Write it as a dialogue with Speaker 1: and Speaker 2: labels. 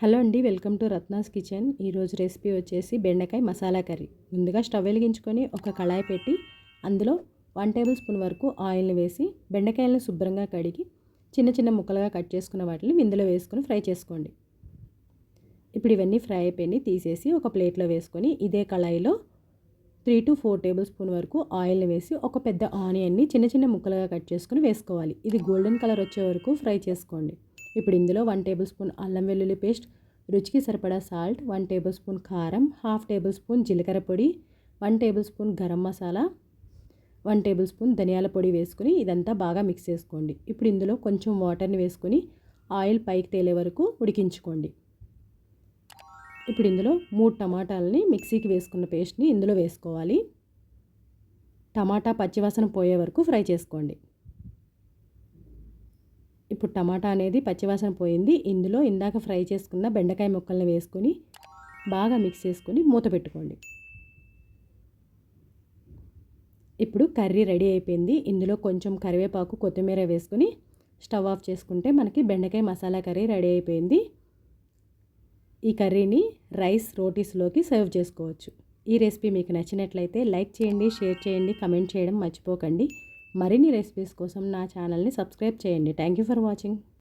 Speaker 1: Hello అండి welcome to Ratna's kitchen. ఈరోజు recipe వచ్చేసి బెండకాయ మసాలా కర్రీ. ముందుగా స్టవ్ వెలిగించుకొని ఒక కళాయి పెట్టి అందులో వన్ టేబుల్ స్పూన్ వరకు ఆయిల్ని వేసి బెండకాయలను శుభ్రంగా కడిగి చిన్న చిన్న ముక్కలుగా కట్ చేసుకున్న వాటిని ఇందులో వేసుకొని ఫ్రై చేసుకోండి. ఇప్పుడు ఇవన్నీ ఫ్రై అయిపోయి తీసేసి ఒక ప్లేట్లో వేసుకొని ఇదే కళాయిలో three to four tablespoon వరకు ఆయిల్ని వేసి ఒక పెద్ద ఆనియన్ని చిన్న చిన్న ముక్కలుగా కట్ చేసుకుని వేసుకోవాలి. ఇది గోల్డెన్ కలర్ వచ్చే వరకు ఫ్రై చేసుకోండి. ఇప్పుడు ఇందులో వన్ టేబుల్ స్పూన్ అల్లం వెల్లుల్లి పేస్ట్ రుచికి సరిపడా సాల్ట్ వన్ టేబుల్ స్పూన్ కారం హాఫ్ టేబుల్ స్పూన్ జీలకర్ర పొడి one tablespoon garam masala one tablespoon ధనియాల పొడి వేసుకుని ఇదంతా బాగా మిక్స్ చేసుకోండి. ఇప్పుడు ఇందులో కొంచెం వాటర్ని వేసుకొని ఆయిల్ పైకి తేలే వరకు ఉడికించుకోండి. ఇప్పుడు ఇందులో మూడు టమాటాలని మిక్సీకి వేసుకున్న పేస్ట్ని ఇందులో వేసుకోవాలి. టమాటా పచ్చివాసన పోయే వరకు ఫ్రై చేసుకోండి. ఇప్పుడు టమాటా అనేది పచ్చివాసన పోయింది. ఇందులో ఇందాక ఫ్రై చేసుకున్న బెండకాయ ముక్కల్ని వేసుకొని బాగా మిక్స్ చేసుకొని మూత పెట్టుకోండి. ఇప్పుడు కర్రీ రెడీ అయిపోయింది. ఇందులో కొంచెం కరివేపాకు కొత్తిమీర వేసుకొని స్టవ్ ఆఫ్ చేసుకుంటే మనకి బెండకాయ మసాలా కర్రీ రెడీ అయిపోయింది. ఈ కర్రీని రైస్ రోటీస్లోకి సర్వ్ చేసుకోవచ్చు. ఈ రెసిపీ మీకు నచ్చినట్లయితే లైక్ చేయండి షేర్ చేయండి కమెంట్ చేయడం మర్చిపోకండి. మరిన్ని రెసిపీస్ కోసం నా ఛానల్ని సబ్స్క్రైబ్ చేయండి. Thank you for watching